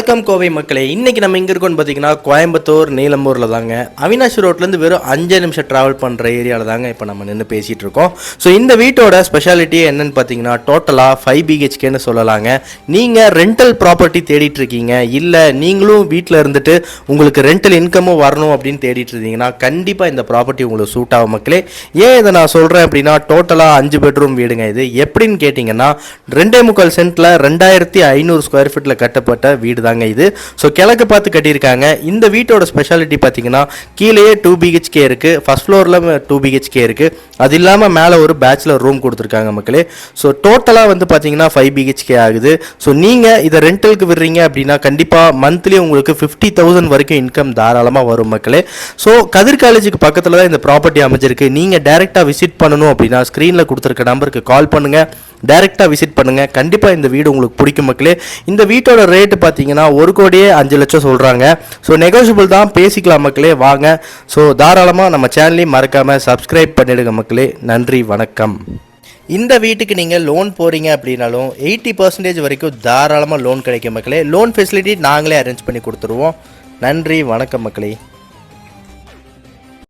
வணக்கம் கோவை மக்களே. இன்னைக்கு நம்ம எங்க இருக்கோம்னு பார்த்தீங்கன்னா கோயம்புத்தூர் நீலம்பூர்ல தாங்க. அவினாஷ் ரோட்லேருந்து வெறும் அஞ்சு நிமிஷம் டிராவல் பண்ற ஏரியாவில் தாங்க இப்போ நம்ம நின்று பேசிட்டு இருக்கோம். ஸோ இந்த வீட்டோட ஸ்பெஷாலிட்டி என்னன்னு பார்த்தீங்கன்னா டோட்டலாக ஃபைவ் பிஹெச்கேன்னு சொல்லலாங்க. நீங்க ரெண்டல் ப்ராப்பர்ட்டி தேடிட்டு இருக்கீங்க. இல்லை நீங்களும் வீட்டில் இருந்துட்டு உங்களுக்கு ரெண்டல் இன்கமும் வரணும் அப்படின்னு தேடிட்டு இருந்தீங்கன்னா கண்டிப்பாக இந்த ப்ராப்பர்ட்டி உங்களுக்கு சூட் ஆகும் மக்களே. ஏன் இதை நான் சொல்கிறேன் அப்படின்னா டோட்டலாக அஞ்சு பெட்ரூம் வீடுங்க இது. எப்படின்னு கேட்டிங்கன்னா ரெண்டே முக்கால் சென்ட்டில் ரெண்டாயிரத்தி ஐநூறு ஸ்கொயர் ஃபீட்டில் கட்டப்பட்ட வீடு தாங்க இது. ஸோ கிழக்கு பார்த்து கட்டியிருக்காங்க. இந்த வீட்டோட ஸ்பெஷாலிட்டி பார்த்தீங்கன்னா கீழேயே டூ பிஹெச்கே இருக்குது ஃபஸ்ட் ஃப்ளோரில் டூ பிஹெச்கே இருக்குது அது இல்லாமல் மேலே ஒரு பேச்சுலர் ரூம் கொடுத்துருக்காங்க மக்களே. ஸோ டோட்டலாக வந்து பார்த்தீங்கன்னா ஃபைவ் பிஹெச்கே ஆகுது. ஸோ நீங்கள் இதை ரெண்டலுக்கு விடுறீங்க அப்படின்னா கண்டிப்பாக மந்த்லி உங்களுக்கு ஃபிஃப்டி தௌசண்ட் வரைக்கும் இன்கம் தாராளமாக வரும் மக்களே. ஸோ கதிர் காலேஜுக்கு பக்கத்தில் தான் இந்த ப்ராப்பர்ட்டி அமைஞ்சிருக்கு. நீங்கள் டேரெக்டாக விசிட் பண்ணணும் அப்படின்னா ஸ்க்ரீனில் கொடுத்துருக்க நம்பருக்கு கால் பண்ணுங்கள் டேரெக்டாக விசிட் பண்ணுங்கள் கண்டிப்பாக இந்த வீடு உங்களுக்கு பிடிக்கும் மக்களே. இந்த வீட்டோட ரேட்டு பார்த்தீங்கன்னா ஒரு கோடியே அஞ்சு லட்சம் சொல்கிறாங்க ஸோ நெகோஷியபிள் தான். பேசிக்கலாம் மக்களே. வாங்க. ஸோ தாராளமாக நம்ம சேனலையும் மறக்காமல் சப்ஸ்கிரைப் பண்ணிடுங்க மக்களே. நன்றி வணக்கம். இந்த வீட்டுக்கு நீங்கள் லோன் போகிறீங்க அப்படின்னாலும் எயிட்டி பர்சன்டேஜ் வரைக்கும் தாராளமாக லோன் கிடைக்கும் மக்களே. லோன் ஃபெசிலிட்டி நாங்களே அரேஞ்ச் பண்ணி கொடுத்துருவோம். நன்றி வணக்கம் மக்களே.